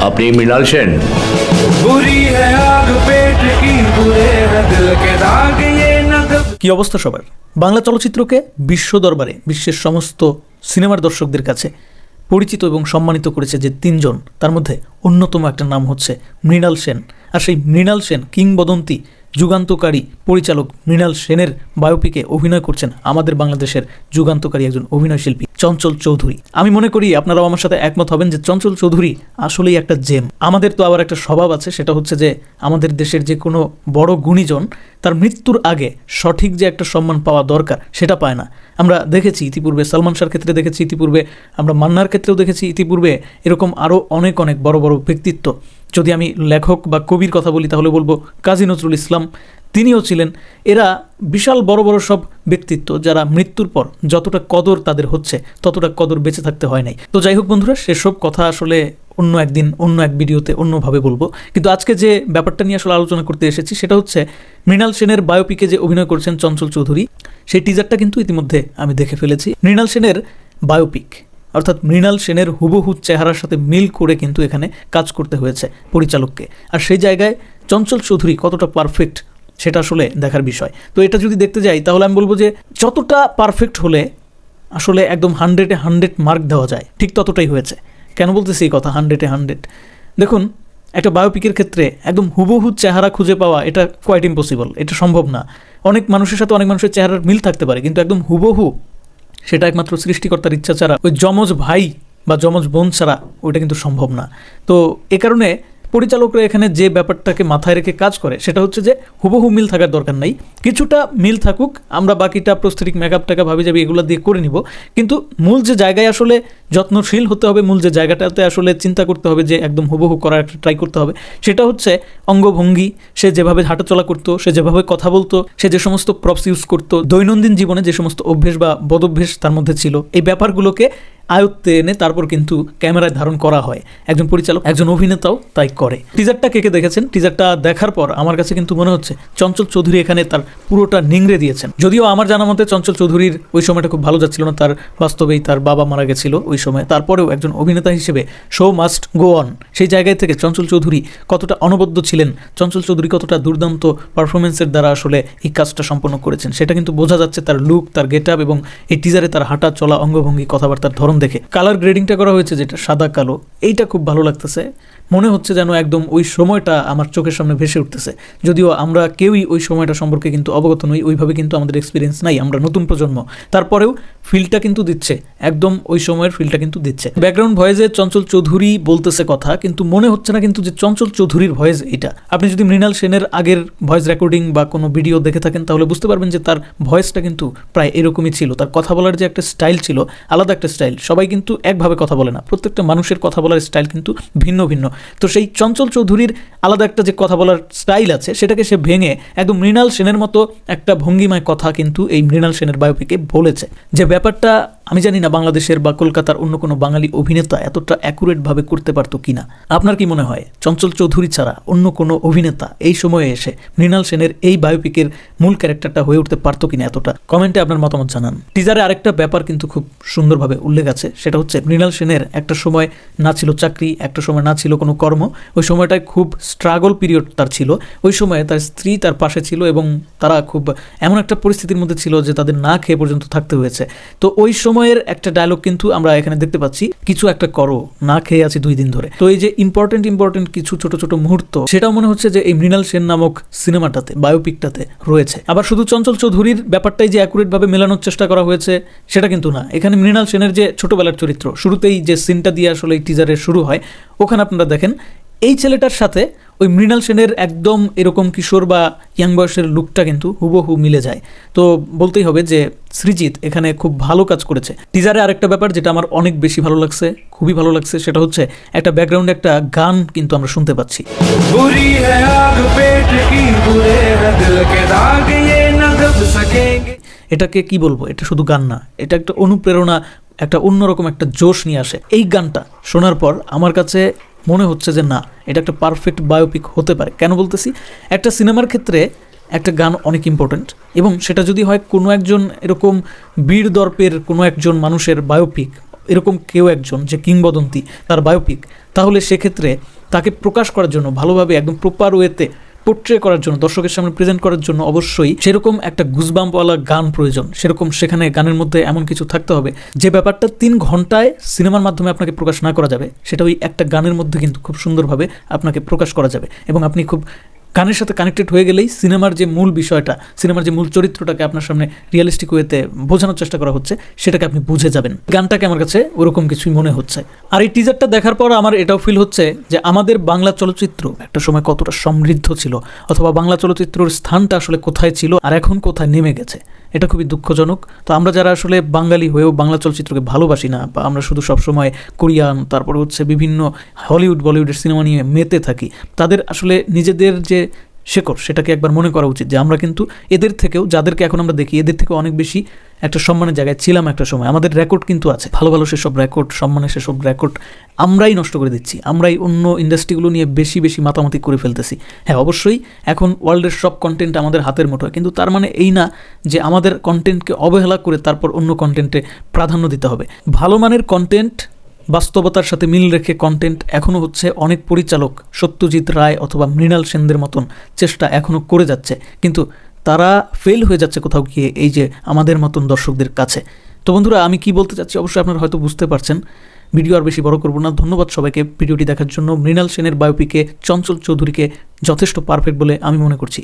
আপনি মৃণাল সেন কি অবস্থা সবার? বাংলা চলচ্চিত্রকে বিশ্ব দরবারে বিশ্বের সমস্ত সিনেমার দর্শকদের কাছে পরিচিত এবং সম্মানিত করেছে যে তিনজন তার মধ্যে অন্যতম একটা নাম হচ্ছে মৃণাল সেন। আর সেই মৃণাল সেন কিংবদন্তী যুগান্তকারী পরিচালক মৃণাল সেনের বায়োপিকে অভিনয় করছেন আমাদের বাংলাদেশের যুগান্তকারী একজন অভিনয় শিল্পী চঞ্চল চৌধুরী। আমি মনে করি আপনারাও আমার সাথে একমত হবেন যে চঞ্চল চৌধুরী আসলেই একটা জেম। আমাদের তো আবার একটা স্বভাব আছে, সেটা হচ্ছে যে আমাদের দেশের যে কোনো বড় গুণীজন, তার মৃত্যুর আগে সঠিক যে একটা সম্মান পাওয়া দরকার, সেটা পায় না। আমরা দেখেছি ইতিপূর্বে সালমান শাহর ক্ষেত্রে দেখেছি, ইতিপূর্বে আমরা মান্নার ক্ষেত্রেও দেখেছি, ইতিপূর্বে এরকম আরও অনেক অনেক বড় বড় ব্যক্তিত্ব যদি আমি লেখক বা কবির কথা বলি, তাহলে বলব কাজী নজরুল ইসলাম। তিনিও ছিলেন, এরা বিশাল বড় বড় সব ব্যক্তিত্ব যারা মৃত্যুর পর যতটা কদর তাদের হচ্ছে, ততটা কদর বেঁচে থাকতে হয় নাই। তো যাই হোক বন্ধুরা, সেসব কথা আসলে অন্য একদিন, অন্য এক ভিডিওতে অন্যভাবে বলব। কিন্তু আজকে যে ব্যাপারটা নিয়ে আসলে আলোচনা করতে এসেছি, সেটা হচ্ছে মৃণাল সেনের বায়োপিকে যে অভিনয় করছেন চঞ্চল চৌধুরী, সেই টিজারটা কিন্তু ইতিমধ্যে আমি দেখে ফেলেছি। মৃণাল সেনের বায়োপিক অর্থাৎ মৃণাল সেনের হুবহু চেহারার সাথে মিল করে কিন্তু এখানে কাজ করতে হয়েছে পরিচালককে। আর সেই জায়গায় চঞ্চল চৌধুরী কতটা পারফেক্ট সেটা আসলে দেখার বিষয়। তো এটা যদি দেখতে যাই, তাহলে আমি বলব যে যতটা পারফেক্ট হলে আসলে একদম হান্ড্রেডে হান্ড্রেড মার্ক দেওয়া যায়। ঠিক ততটাই হয়েছে। কেন বলতেছি এই কথা হান্ড্রেডে হান্ড্রেড? দেখুন, একটা বায়োপিকের ক্ষেত্রে একদম হুবহু চেহারা খুঁজে পাওয়া এটা কোয়াইট ইম্পসিবল এটা সম্ভব না। অনেক মানুষের সাথে অনেক মানুষের চেহারার মিল থাকতে পারে, কিন্তু একদম হুবহু সেটা একমাত্র সৃষ্টিকর্তার ইচ্ছা ছাড়া, ওই যমজ ভাই বা যমজ বোন ছাড়া ওইটা কিন্তু সম্ভব না। তো এ কারণে পরিচালকরা এখানে যে ব্যাপারটাকে মাথায় রেখে কাজ করে, সেটা হচ্ছে যে হুবহু মিল থাকার দরকার নাই। কিছুটা মিল থাকুক, আমরা বাকিটা প্রস্থেটিক মেকআপ টাকা ভাবি যাবে এগুলো দিয়ে করে নিব। কিন্তু মূল যে জায়গায় আসলে যত্নশীল হতে হবে, মূল যে জায়গাটাতে আসলে চিন্তা করতে হবে যে একদম হুবহু করার একটা ট্রাই করতে হবে, সেটা হচ্ছে অঙ্গভঙ্গি। সে যেভাবে হাঁটাচলা করতো, সে যেভাবে কথা বলতো, সে যে সমস্ত প্রপস ইউজ করতো, দৈনন্দিন জীবনে যে সমস্ত অভ্যেস বা বদভ্যেস তার মধ্যে ছিল, এই ব্যাপারগুলোকে আয়ত্তে এনে তারপর কিন্তু ক্যামেরায় ধারণ করা হয়। একজন পরিচালক, একজন অভিনেতাও তাই করে। টিজারটা কে কে দেখেছেন? টিজারটা দেখার পর আমার কাছে কিন্তু মনে হচ্ছে চঞ্চল চৌধুরী এখানে তার পুরোটা নিংড়ে দিয়েছেন। যদিও আমার জানা মতে চঞ্চল চৌধুরীর ওই সময়টা খুব ভালো যাচ্ছিল না, তার বাস্তবেই তার বাবা মারা গেছিল ওই সময়। তারপরেও একজন অভিনেতা হিসেবে শো মাস্ট গো অন। সেই জায়গায় থেকে চঞ্চল চৌধুরী কতটা অনবদ্য ছিলেন, চঞ্চল চৌধুরী কতটা দুর্দান্ত পারফরমেন্সের দ্বারা আসলে এই কাজটা সম্পন্ন করেছেন, সেটা কিন্তু বোঝা যাচ্ছে তার লুক, তার গেট এবং এই টিজারে তার হাঁটা চলা, অঙ্গভঙ্গি, কথাবার্তার ধরন দেখে। কালার গ্রেডিংটা করা হয়েছে যেটা, সাদা, কালো, এইটা খুব ভালো লাগতেছে। মনে হচ্ছে যেন একদম ওই সময়টা আমার চোখের সামনে ভেসে উঠতেছে। যদিও আমরা কেউই ওই সময়টা সম্পর্কে কিন্তু অবগত নই, ওইভাবে কিন্তু আমাদের এক্সপিরিয়েন্স নাই, আমরা নতুন প্রজন্ম। তারপরেও ফিলটা কিন্তু দিচ্ছে, একদম ওই সময়ের ফিলটা কিন্তু দিচ্ছে। ব্যাকগ্রাউন্ড ভয়েসে চঞ্চল চৌধুরী বলতেছে কথা, কিন্তু মনে হচ্ছে না কিন্তু যে চঞ্চল চৌধুরীর ভয়েস এটা আপনি যদি মৃণাল সেনের আগের ভয়েস রেকর্ডিং বা কোনো ভিডিও দেখে থাকেন, তাহলে বুঝতে পারবেন যে তার ভয়েসটা কিন্তু প্রায় এরকমই ছিল। তার কথা বলার যে একটা স্টাইল ছিল, আলাদা একটা স্টাইল সবাই কিন্তু একভাবে কথা বলে না। প্রত্যেকটা মানুষের কথা বলার স্টাইল কিন্তু ভিন্ন ভিন্ন। তো সেই চঞ্চল চৌধুরীর আলাদা একটা যে কথা বলার স্টাইল আছে, সেটাকে সে ভেঙে একদম মৃণাল সেনের মতো একটা ভঙ্গিমায় কথা কিন্তু এই মৃণাল সেনের বায়োপিকে বলেছে। যে ব্যাপারটা আমি জানি না বাংলাদেশের বা কলকাতার অন্য কোনো বাঙালি অভিনেতা এতটা অ্যাকুরেটভাবে করতে পারতো কিনা। আপনার কি মনে হয়, চঞ্চল চৌধুরী ছাড়া অন্য কোনো অভিনেতা এই সময়ে এসে মৃণাল সেনের এই বায়োপিকের মূল ক্যারেক্টারটা হয়ে উঠতে পারতো কিনা এতটা? কমেন্টে আপনার মতামত জানান। টিজারে আরেকটা ব্যাপার কিন্তু খুব সুন্দরভাবে উল্লেখ আছে, সেটা হচ্ছে মৃণাল সেনের একটা সময় না ছিল চাকরি, একটা সময় না ছিল কোনো কর্ম, ওই সময়টায় খুব স্ট্রাগল পিরিয়ড তার ছিল। ওই সময়ে তার স্ত্রী তার পাশে ছিল এবং তারা খুব এমন একটা পরিস্থিতির মধ্যে ছিল যে তাদের না খেয়ে পর্যন্ত থাকতে হয়েছে। তো ওই সময়ের একটা ডায়লগ কিন্তু আমরা এখানে দেখতে পাচ্ছি, কিছু একটা করো, না খেয়ে আছি দুই দিন ধরে। তো এই যে ইম্পর্টেন্ট ইম্পর্টেন্ট কিছু ছোট ছোট মুহূর্ত, সেটাও মনে হচ্ছে যে এই মৃণাল সেন নামক সিনেমাটাতে বায়োপিকটাতে রয়েছে। আবার শুধু চঞ্চল চৌধুরীর ব্যাপারটাই যে অ্যাকুরেট ভাবে মেলানোর চেষ্টা করা হয়েছে, সেটা কিন্তু না। এখানে মৃণাল সেনের যে ছোটবেলার চরিত্র, শুরুতেই যে সিনটা দিয়ে আসলে এই টিজারের শুরু হয়, ওখানে আপনারা দেখেন এই ছেলেটার সাথে ওই মৃণাল সেনের একদম এরকম কিশোর বা ইয়াং বয়সের লুকটা কিন্তু হুবহু মিলে যায়। তো বলতেই হবে যে সৃজিৎ এখানে খুব ভালো কাজ করেছে। টিজারে আরেকটা ব্যাপার যেটা আমার অনেক বেশি ভালো লাগছে খুবই ভালো লাগছে সেটা হচ্ছে একটা ব্যাকগ্রাউন্ডে একটা গান কিন্তু আমরা শুনতে পাচ্ছি। এটাকে কি বলব? এটা শুধু গান না এটা একটা অনুপ্রেরণা একটা অন্যরকম একটা জোশ নিয়ে আসে। এই গানটা শোনার পর আমার কাছে মনে হচ্ছে যে না, এটা একটা পারফেক্ট বায়োপিক হতে পারে। কেন বলতেছি? একটা সিনেমার ক্ষেত্রে একটা গান অনেক ইম্পর্ট্যান্ট এবং সেটা যদি হয় কোনো একজন এরকম বীর দর্পের কোনো একজন মানুষের বায়োপিক এরকম কেউ একজন যে কিংবদন্তি তার বায়োপিক তাহলে সেক্ষেত্রে তাকে প্রকাশ করার জন্য ভালোভাবে একদম প্রপার ওয়েতে পোট্রে করার জন্য, দর্শকের সামনে প্রেজেন্ট করার জন্য অবশ্যই সেরকম একটা গুজবাম্পওয়ালা গান প্রয়োজন। সেরকম সেখানে গানের মধ্যে এমন কিছু থাকতে হবে। যে ব্যাপারটা তিন ঘন্টায় সিনেমার মাধ্যমে আপনাকে প্রকাশ না করা যাবে, সেটা ওই একটা গানের মধ্যে কিন্তু খুব সুন্দরভাবে আপনাকে প্রকাশ করা যাবে। এবং আপনি খুব গানের সাথে কানেক্টেড হয়ে গেলেই সিনেমার যে মূল বিষয়টা, সিনেমার যে মূল চরিত্রটাকে আপনার সামনে রিয়েলিস্টিক ওয়েতে বোঝানোর চেষ্টা করা হচ্ছে, সেটাকে আপনি বুঝে যাবেন। গানটাকে আমার কাছে ওরকম কিছুই মনে হচ্ছে। আর এই টিজারটা দেখার পর আমার এটাও ফিল হচ্ছে যে আমাদের বাংলা চলচ্চিত্র একটা সময় কতটা সমৃদ্ধ ছিল, অথবা বাংলা চলচ্চিত্রের স্থানটা আসলে কোথায় ছিল আর এখন কোথায় নেমে গেছে, এটা খুবই দুঃখজনক। তো আমরা যারা আসলে বাঙালি হয়েও বাংলা চলচ্চিত্রকে ভালোবাসি না, বা আমরা শুধু সবসময় কোরিয়ান, তারপরে হচ্ছে বিভিন্ন হলিউড বলিউডের সিনেমা নিয়ে মেতে থাকি, তাদের আসলে নিজেদের যে শেকড়, সেটাকে একবার মনে করা উচিত যে আমরা কিন্তু এদের থেকেও, যাদেরকে এখন আমরা দেখি, এদের থেকেও অনেক বেশি একটা সম্মানের জায়গায় ছিলাম একটা সময়। আমাদের রেকর্ড কিন্তু আছে। ভালো ভালো সেসব রেকর্ড সম্মানের সেসব রেকর্ড আমরাই নষ্ট করে দিচ্ছি। আমরাই অন্য ইন্ডাস্ট্রিগুলো নিয়ে বেশি বেশি মাতামাতি করে ফেলতেছি। হ্যাঁ অবশ্যই এখন ওয়ার্ল্ডের সব কন্টেন্ট আমাদের হাতের মুঠোয়। কিন্তু তার মানে এই না যে আমাদের কন্টেন্টকে অবহেলা করে তারপর অন্য কন্টেন্টে প্রাধান্য দিতে হবে। ভালো মানের কন্টেন্ট বাস্তবতার সাথে মিল রেখে কন্টেন্ট এখনও হচ্ছে অনেক পরিচালক সত্যজিৎ রায় অথবা মৃণাল সেনদের মতন চেষ্টা এখনও করে যাচ্ছে। কিন্তু তারা ফেল হয়ে যাচ্ছে কোথাও গিয়ে এই যে আমাদের মতন দর্শকদের কাছে। তো বন্ধুরা, আমি কি বলতে চাচ্ছি অবশ্যই আপনারা হয়তো বুঝতে পারছেন। ভিডিও আর বেশি বড় করব না। ধন্যবাদ সবাইকে ভিডিওটি দেখার জন্য। মৃণাল সেনের বায়োপিকে চঞ্চল চৌধুরীকে যথেষ্ট পারফেক্ট বলে আমি মনে করছি।